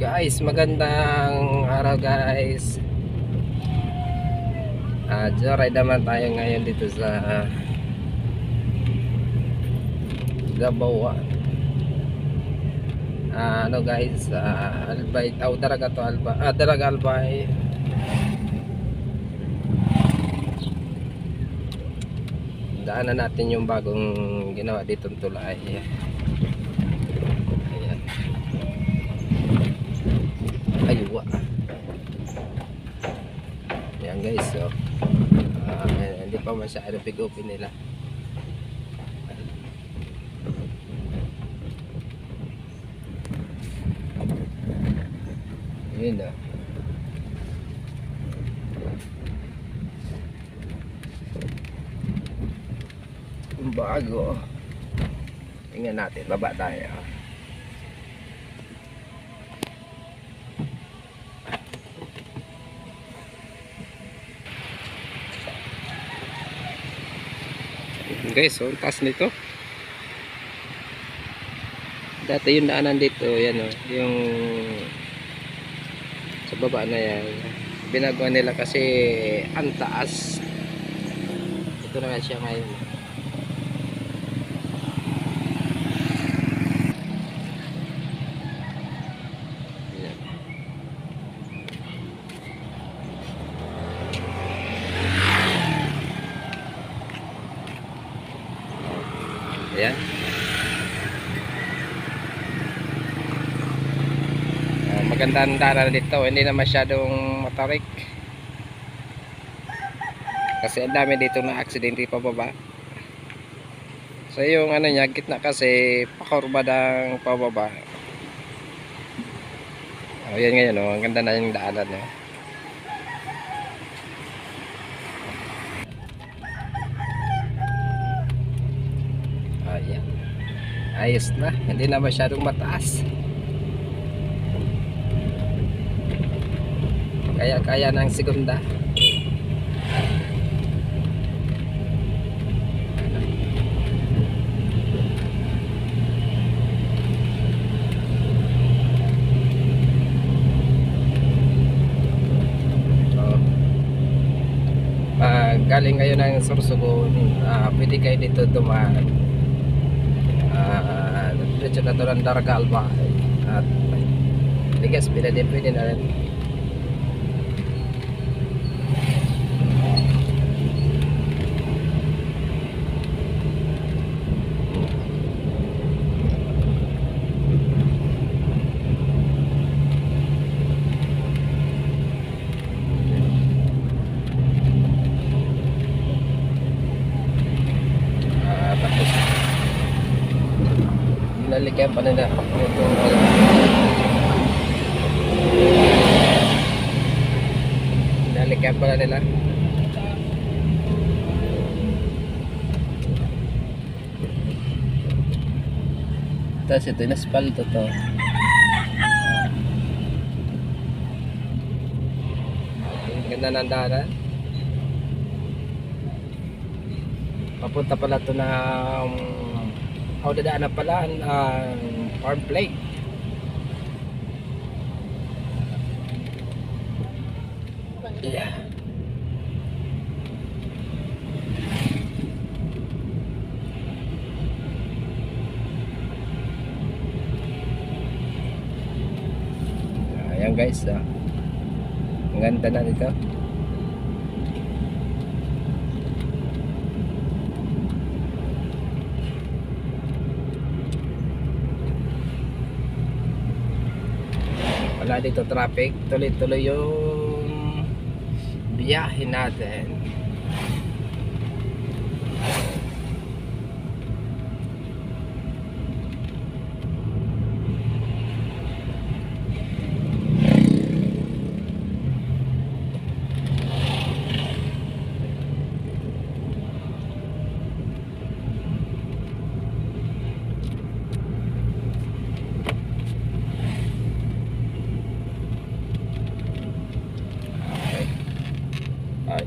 Guys, magandang araw guys. Ah, joyride naman tayo ngayon dito sa Gabawa. Ah, ano guys, ah, Albay, oh, Daraga to Alba. Ah, Daraga Albay. Daanan natin yung bagong ginawa dito tulay. Ayan. Aywa. Ayan guys, so ah, hindi pa masyado big open nila. Yun ah. Bago. Tingnan natin, baba tayo. Guys, so ang taas nito. Dati yung daanan dito, yan o, yung sa baba na yan. Binagawa nila kasi ang taas. Ito na siya ngayon. Yan. Ayan. Ah, maganda ang daanan dito. Hindi na masyadong matarik. Kasi ang dami dito na aksidente pababa. So yung ano niya, gitna kasi pakurba ng pababa. Oh, yan ngayon oh. Ang ganda na yung daanan oh. Ayan. Ayos na. Hindi na masyadong mataas. Kaya-kaya ng segunda. Pag galing kayo ng Sorsogon, ah, pwede kayo dito dumaan. Ah, diretso na to ng Daragalba. At Ligas, pwede din pwede na rin. Ah, tapos Nalikan pa nila ito Nalikan pa nila. Tapos ito yung aspalto to. Ganda ng daanan. Papunta pala to ng o dadaan na pala ang farm plate. Yeah. Ayan guys, ah. ang ganda na dito. Wala dito traffic. Tuloy-tuloy yung biyahe natin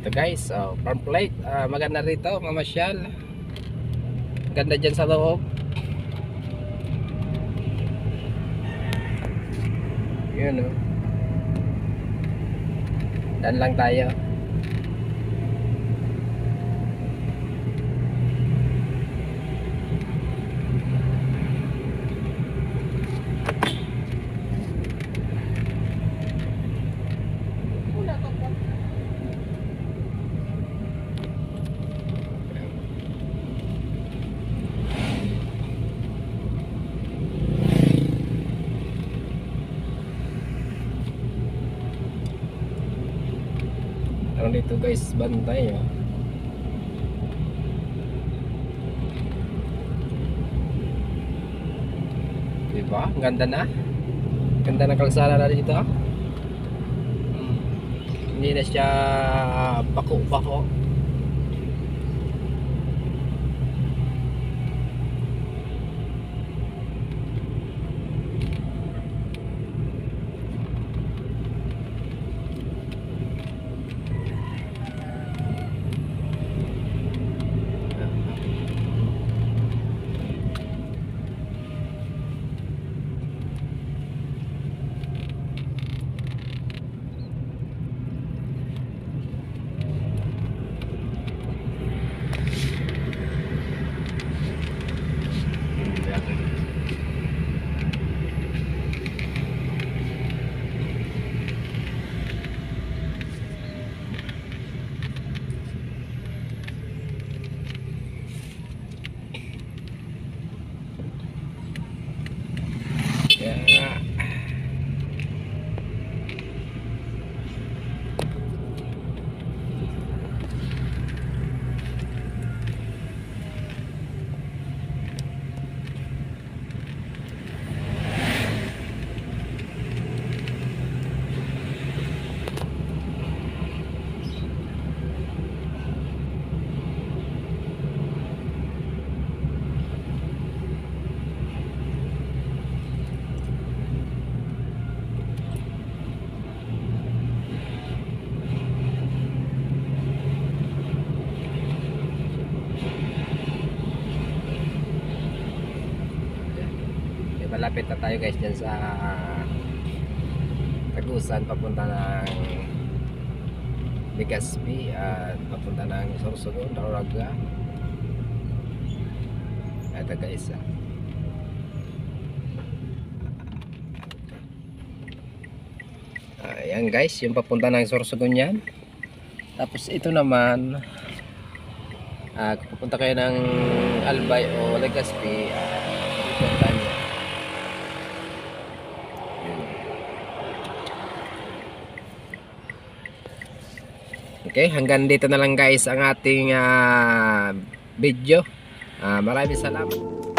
ito guys, oh, farm plate. Ah, maganda rito, mamasyal. Ganda dyan sa loob. Yun oh. Dan lang tayo. Ano dito guys, bantay oh. Diba? Ganda na. Ganda ng kalsada na dito. Hmm. Hindi na siya bako-bako. Kaya Okay, malapit na tayo guys dyan sa Tagusan papunta ng Legazpi at papunta ng Sorsogon, Daraga guys ah. Ayan guys, yung papunta ng Sorsogon yan Tapos ito naman ah kung pupunta kayo ng Albay o Legazpi ah, dito ang daan niya. Yun. Okay, hanggang dito na lang guys ang ating ah, video. Ah, maraming salamat.